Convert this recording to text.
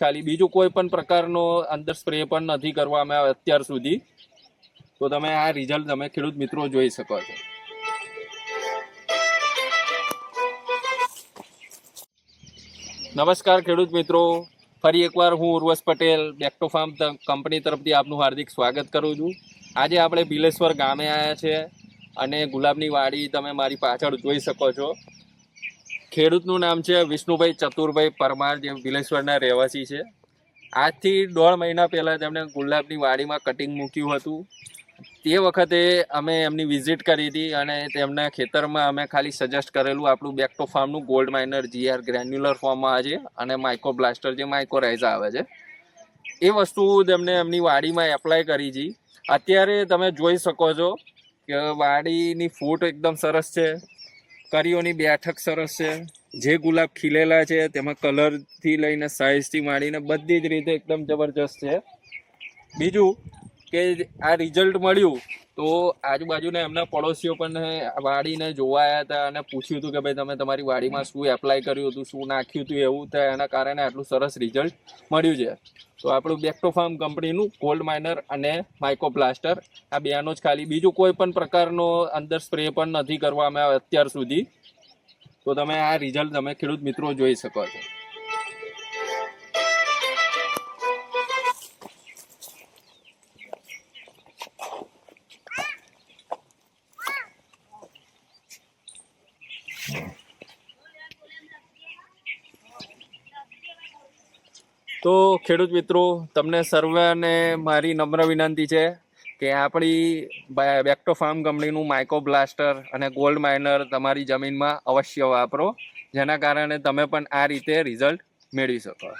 ખાલી બીજું કોઈ પણ પ્રકારનો અંદર સ્પ્રે પણ નથી કરવામાં આવે અત્યાર સુધી. તો તમે આ રિઝલ્ટ તમે ખેડૂત મિત્રો જોઈ શકો છો. નમસ્કાર ખેડૂત મિત્રો. ફરી એકવાર હું Urvash Patel back to farm company તરફથી આપનું હાર્દિક સ્વાગત કરું છું. આજે આપણે બિલેશ્વર ગામે આવ્યા છે અને ગુલાબની વાડી તમે મારી પાછળ જોઈ શકો છો. ખેડૂતનું નામ છે વિષ્ણુભાઈ ચતુરભાઈ પરમાર, જે બિલેશ્વરના રહેવાસી છે. આજથી દોઢ મહિના પહેલાં તેમણે ગુલાબની વાડીમાં કટિંગ મૂક્યું હતું. તે વખતે અમે એમની વિઝિટ કરી હતી અને તેમના ખેતરમાં અમે ખાલી સજેસ્ટ કરેલું આપણું બેક ટુ ફાર્મનું ગોલ્ડ માઇનર જીઆર ગ્રેન્યુલર ફોર્મમાં આજે અને માઇકો બ્લાસ્ટર જે માઇકો રાઇઝા આવે છે. એ વસ્તુ તેમને એમની વાડીમાં એપ્લાય કરી હતી અત્યારે તમે જોઈ શકો છો કે વાડીની ફૂટ એકદમ સરસ છે. કરીઓની બેઠક સરસ છે. જે ગુલાબ ખીલેલા છે, તેમાં કલરથી લઈને સાઇઝથી માંડીને બધી જ રીતે એકદમ જબરજસ્ત છે. બીજું કે આ રિઝલ્ટ મળ્યું, તો આજુબાજુના એમના પડોશીઓ પણ વાડીને જોવા આવ્યા હતા અને પૂછ્યું હતું કે ભાઈ તમે તમારી વાડીમાં શું એપ્લાય કર્યું હતું, શું નાખ્યું હતું, એવું થાય, એના કારણે આટલું સરસ રિઝલ્ટ મળ્યું છે. તો આપણું બેક્ટોફાર્મ ફાર્મ કંપનીનું કોલ્ડ માઇનર અને માઇકો પ્લાસ્ટર આ બેનો જ ખાલી, બીજું કોઈ પણ પ્રકારનો અંદર સ્પ્રે પણ નથી કરવામાં આવ્યો અત્યાર સુધી. તો તમે આ રિઝલ્ટ તમે ખેડૂત મિત્રો જોઈ શકો છો. તો ખેડૂત મિત્રો, તમને સર્વેને મારી નમ્ર વિનંતી છે કે આપણી બેક્ટો ફાર્મ કંપનીનું માઇકો બ્લાસ્ટર અને ગોલ્ડ માઇનર તમારી જમીનમાં અવશ્ય વાપરો, જેના કારણે તમે પણ આ રીતે રિઝલ્ટ મેળવી શકો.